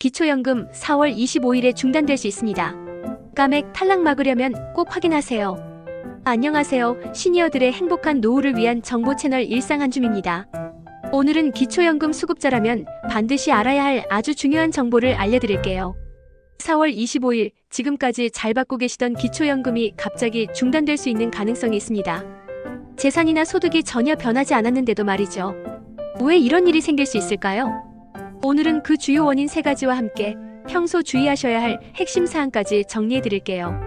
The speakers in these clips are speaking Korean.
기초연금 4월 25일에 중단될 수 있습니다. 감액 탈락 막으려면 꼭 확인하세요. 안녕하세요. 시니어들의 행복한 노후를 위한 정보 채널 일상 한줌입니다. 오늘은 기초연금 수급자라면 반드시 알아야 할 아주 중요한 정보를 알려드릴게요. 4월 25일 지금까지 잘 받고 계시던 기초연금이 갑자기 중단될 수 있는 가능성이 있습니다. 재산이나 소득이 전혀 변하지 않았는데도 말이죠. 왜 이런 일이 생길 수 있을까요? 오늘은 그 주요 원인 세 가지와 함께 평소 주의하셔야 할 핵심 사항까지 정리해 드릴게요.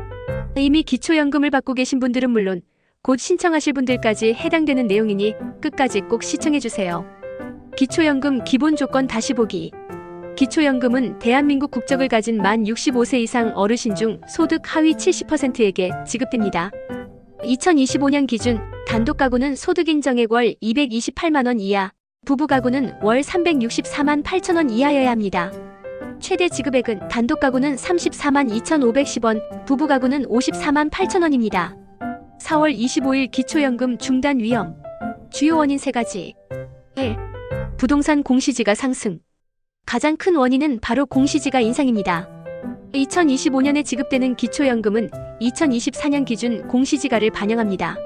이미 기초연금을 받고 계신 분들은 물론 곧 신청하실 분들까지 해당되는 내용이니 끝까지 꼭 시청해 주세요. 기초연금 기본 조건 다시 보기. 기초연금은 대한민국 국적을 가진 만 65세 이상 어르신 중 소득 하위 70%에게 지급됩니다. 2025년 기준 단독 가구는 소득 인정액 월 228만 원 이하, 부부 가구는 월 364만 8천 원 이하여야 합니다. 최대 지급액은 단독 가구는 34만 2,510원, 부부 가구는 54만 8천 원입니다. 4월 25일 기초연금 중단 위험. 주요 원인 세 가지. 1. 부동산 공시지가 상승. 가장 큰 원인은 바로 공시지가 인상입니다. 2025년에 지급되는 기초연금은 2024년 기준 공시지가를 반영합니다.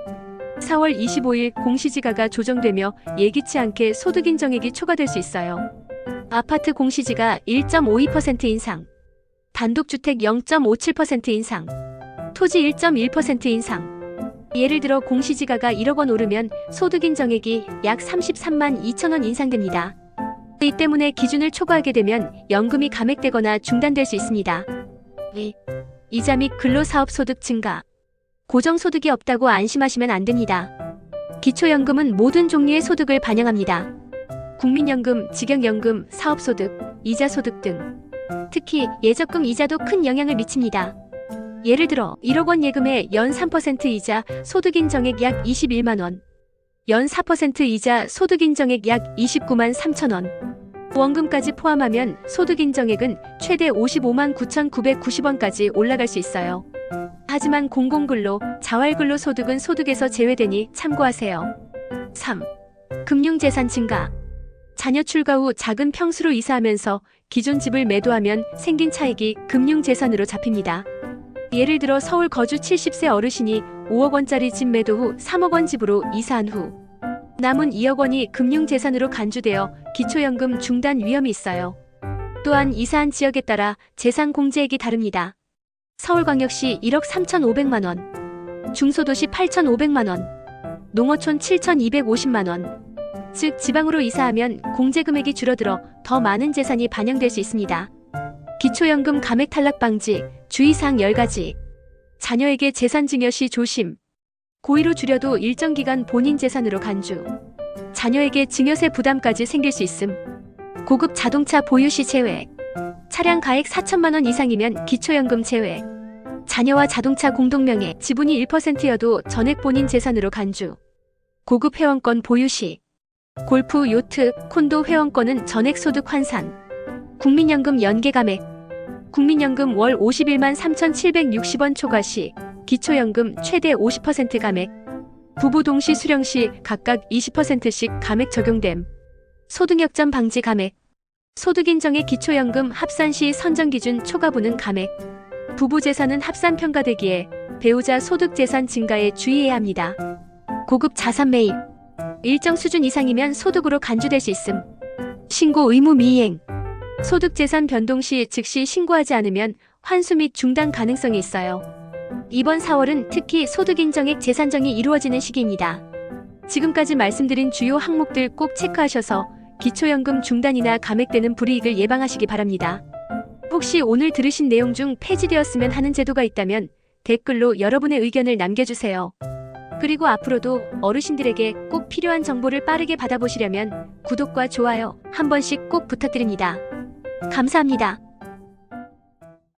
4월 25일 공시지가가 조정되며 예기치 않게 소득 인정액이 초과될 수 있어요. 아파트 공시지가 1.52% 인상, 단독주택 0.57% 인상, 토지 1.1% 인상. 예를 들어 공시지가가 1억 원 오르면 소득 인정액이 약 33만 2천 원 인상됩니다. 이 때문에 기준을 초과하게 되면 연금이 감액되거나 중단될 수 있습니다. 2. 이자 및 근로사업소득 증가. 고정소득이 없다고 안심하시면 안 됩니다. 기초연금은 모든 종류의 소득을 반영합니다. 국민연금, 직영연금, 사업소득, 이자소득 등. 특히 예적금 이자도 큰 영향을 미칩니다. 예를 들어 1억 원 예금에 연 3% 이자 소득 인 정액 약 21만 원. 연 4% 이자 소득 인 정액 약 29만 3천 원. 원금까지 포함하면 소득 인 정액은 최대 55만 9,990원까지 올라갈 수 있어요. 하지만 공공근로, 자활근로 소득은 소득에서 제외되니 참고하세요. 3. 금융재산 증가. 자녀 출가 후 작은 평수로 이사하면서 기존 집을 매도하면 생긴 차익이 금융재산으로 잡힙니다. 예를 들어 서울 거주 70세 어르신이 5억 원짜리 집 매도 후 3억 원 집으로 이사한 후 남은 2억 원이 금융재산으로 간주되어 기초연금 중단 위험이 있어요. 또한 이사한 지역에 따라 재산 공제액이 다릅니다. 서울광역시 1억 3,500만 원, 중소도시 8,500만 원, 농어촌 7,250만 원. 즉 지방으로 이사하면 공제 금액이 줄어들어 더 많은 재산이 반영될 수 있습니다. 기초연금 감액 탈락 방지 주의사항 10가지. 자녀에게 재산 증여 시 조심. 고의로 줄여도 일정 기간 본인 재산으로 간주. 자녀에게 증여세 부담까지 생길 수 있음. 고급 자동차 보유 시 제외. 차량 가액 4천만 원 이상이면 기초연금 제외. 자녀와 자동차 공동명의 지분이 1%여도 전액 본인 재산으로 간주. 고급 회원권 보유 시. 골프, 요트, 콘도 회원권은 전액 소득 환산. 국민연금 연계 감액. 국민연금 월 51만 3,760원 초과 시 기초연금 최대 50% 감액. 부부 동시 수령 시 각각 20%씩 감액 적용됨. 소득역전 방지 감액. 소득 인정의 기초연금 합산 시 선정 기준 초과분은 감액. 부부 재산은 합산 평가되기에 배우자 소득 재산 증가에 주의해야 합니다. 고급 자산 매입. 일정 수준 이상이면 소득으로 간주될 수 있음. 신고 의무 미이행. 소득 재산 변동 시 즉시 신고하지 않으면 환수 및 중단 가능성이 있어요. 이번 4월은 특히 소득 인정액 재산정이 이루어지는 시기입니다. 지금까지 말씀드린 주요 항목들 꼭 체크하셔서 기초연금 중단이나 감액되는 불이익을 예방하시기 바랍니다. 혹시 오늘 들으신 내용 중 폐지되었으면 하는 제도가 있다면 댓글로 여러분의 의견을 남겨주세요. 그리고 앞으로도 어르신들에게 꼭 필요한 정보를 빠르게 받아보시려면 구독과 좋아요 한 번씩 꼭 부탁드립니다. 감사합니다.